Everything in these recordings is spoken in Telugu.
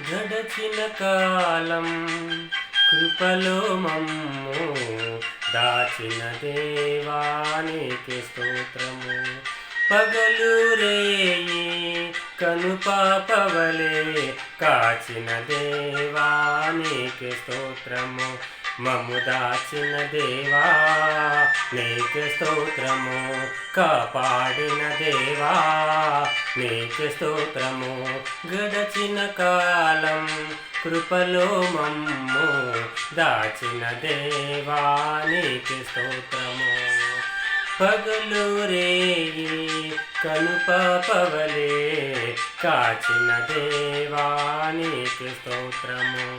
గడచిన కాలం కృపలో మమ్ము. దాచిన దేవానికి స్తోత్రము. పగలు రేయి కనుపాపవలే కాచిన దేవానికి స్తోత్రము. మము దాచిన దేవా నీకు స్తోత్రము కాపాడిన దేవా. నీకు స్తోత్రము గడచిన కాలం కృపలో మమ్ము దాచిన దేవా. నీకు స్తోత్రము. పగలు రేయి కనుపాపవలే కాచిన దేవా. నీకు స్తోత్రము.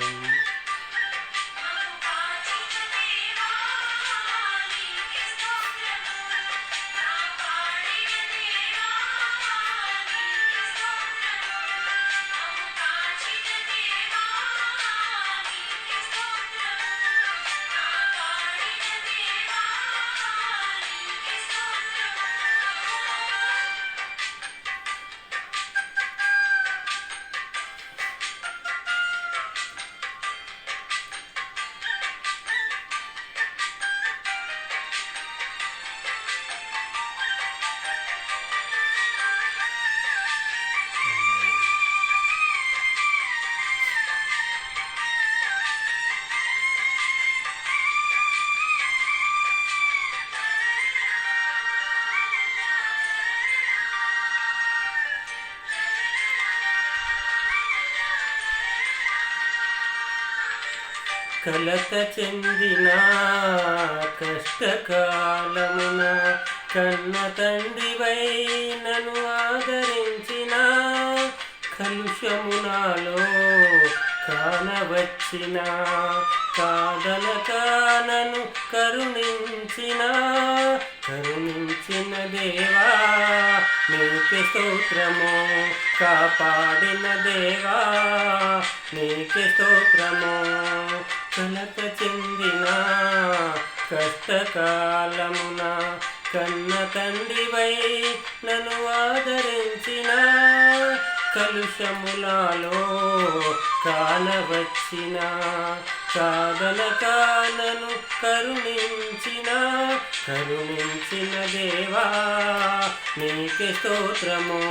కలత చెందిన కష్టకాలమున కన్న తండ్రివై నన్ను ఆదరించిన కలుషమునాలో కానవచ్చిన కాదన కానను కరుణించిన కరుణించిన దేవా నీకు స్తోత్రము. కాపాడిన దేవా నీకు స్తోత్రము. కలత చెందిన కష్టకాలమున కన్న తండ్రివై నన్ను ఆదరించిన కలుషములాలో కానవచ్చిన కాదల కానను కరుణించిన కరుణించిన దేవా నీకే స్తోత్రము.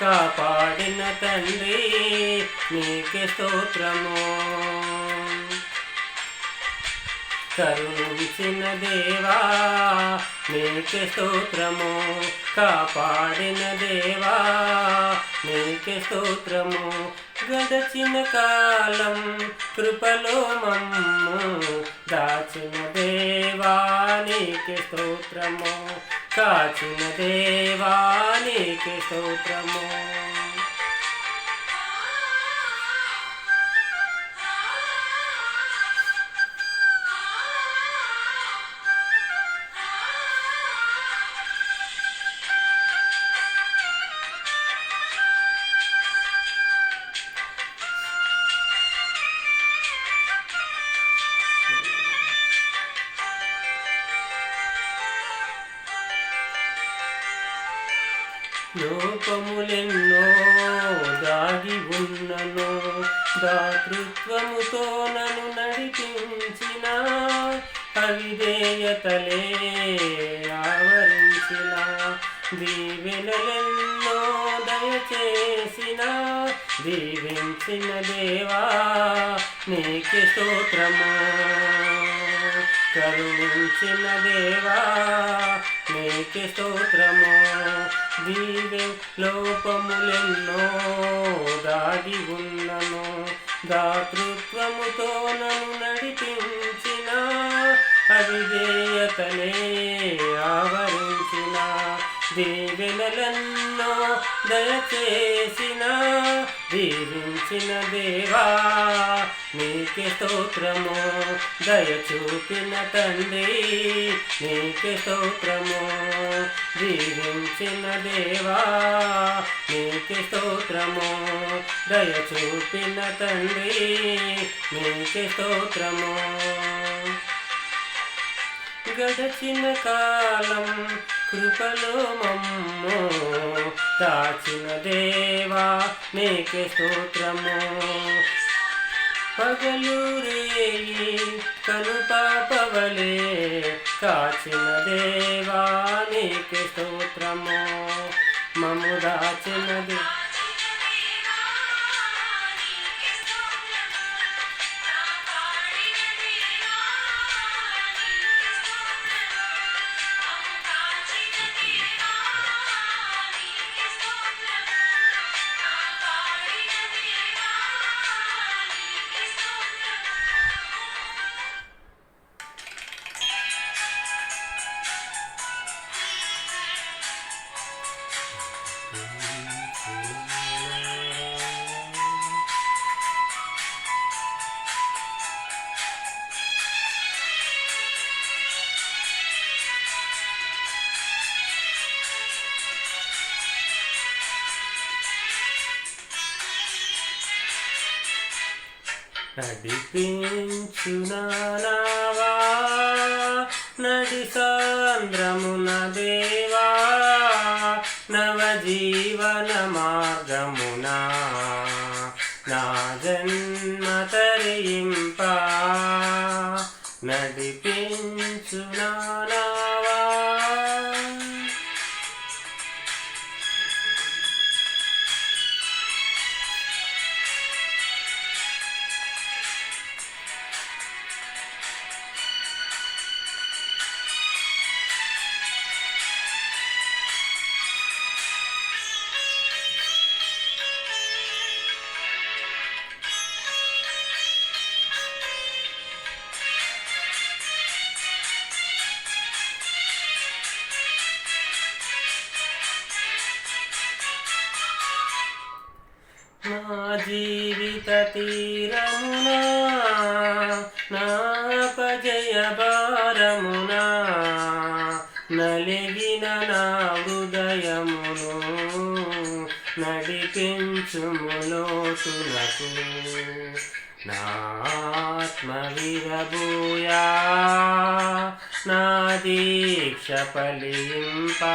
కాపాడిన తండ్రి నీకే స్తోత్రము. కరుణించిన దేవా నీకే స్తోత్రము కాపాడిన దేవా. నీకే స్తోత్రము గడచిన కాలం కృపలో మమ్ము దాచిన దేవా. నీకే స్తోత్రము కాచిన దేవా. నీకే స్తోత్రము. లోపములెన్నో దాగి ఉన్నను దాతృత్వముతో నన్ను నడిపించిన అవిధేయతలే ఆవరించిన దీవెనలెన్నో దయచేసిన దీవించిన దేవా నీకే స్తోత్రమా. కరుణించిన దేవా నీకి స్తోత్రము. దీవె లోపములెన్నో దాగి ఉన్నను. దాతృత్వముతో నన్ను నడిపించిన అవిధేయతనే ఆవరించిన. దీవెనలన్నో దయచేసిన దీవించిన దేవా నీకే స్తోత్రము దయ చూపిన తండ్రి. నీకే స్తోత్రము జీవించిన దేవా. నీకే స్తోత్రము దయ చూపిన తండ్రి. నీకే స్తోత్రము. గడచిన కాలం కృపలో మమ్ము దాచిన దేవా నీకే స్తోత్రము. పగలు రేయి కను పాపవలే కాచిన దేవానికి స్తోత్రము. మము దాచినది నడిపించునావా నడి సాంద్రమున దేవా నవజీవన మార్గమునా నా జన్మ తరింప నడిపి తీరమునా నా భారమునా నలిగిన నా హృదయమును నడిపించుములోతులకు నాత్మ విరబూయా నా దీక్ష పలింపా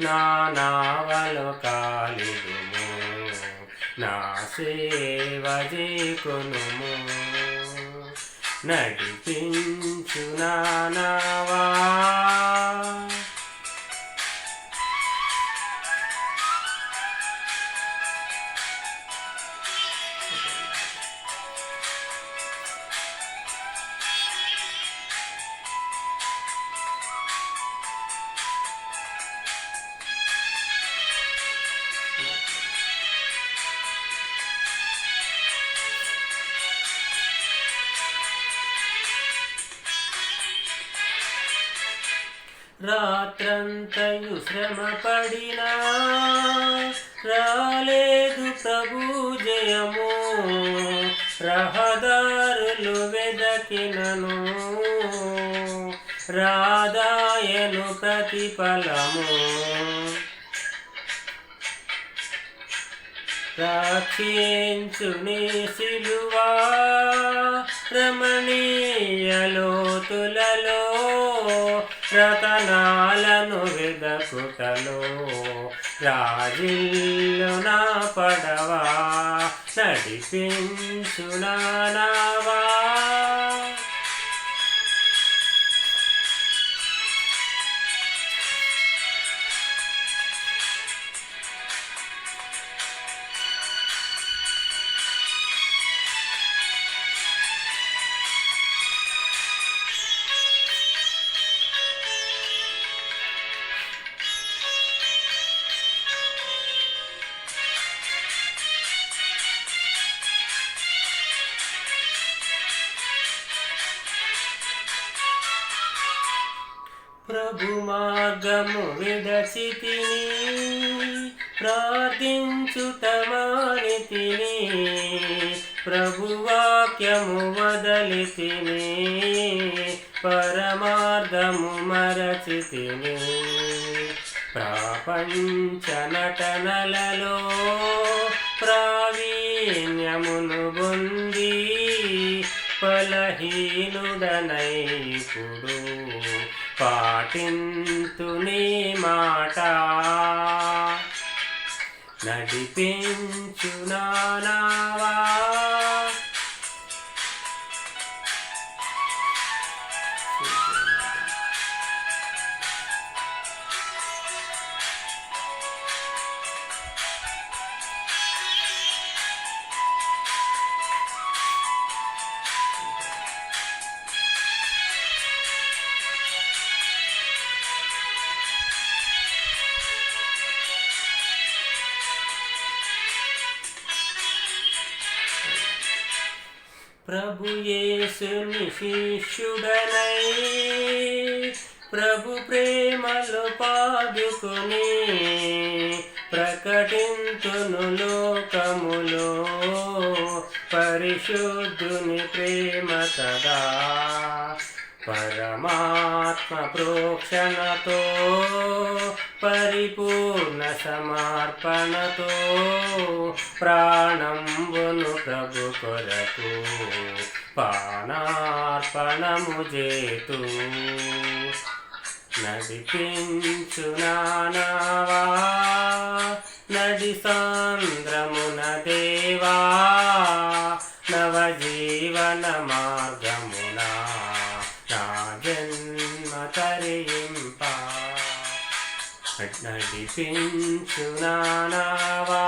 నా సేవజే కొనుము నడిపించు నావా రాత్రంతయు శ్రమ పడినా రాలేదు ప్రభు జయము. రహదారులు వెదకినను. రాధాయను ప్రతిఫలము. రక్షించుని సిలువా రమణీయలోతులలో రతనా వెదకుటలో రాజిల్లు నా పడవా నడిపించు ప్రభు మార్గము విదర్శితిని ప్రార్థించుట మానితిని ప్రభు వాక్యము వదలితిని పరమార్థము మరచితిని. ప్రాపంచ నటనలలో ప్రావీణ్యమును పొంది ఫలహీనుడనైపుడు పాటింతు నీ మాట. నడిపించు నానావా ప్రభు యేసుని శిష్యుడనై ప్రభు ప్రేమలు పాదుకుని ప్రకటింతును లోకములో. పరిశుద్ధుని ప్రేమ కదా పరమాత్మ ప్రోక్షణతో పరిపూర్ణ సమర్పణతో ప్రాణంబును ప్రభు కొరకు పానార్పణము చేతు నడిపించు నానావా నడి సాంద్రమున దేవా నవజీవనమా నడిపించు నానావా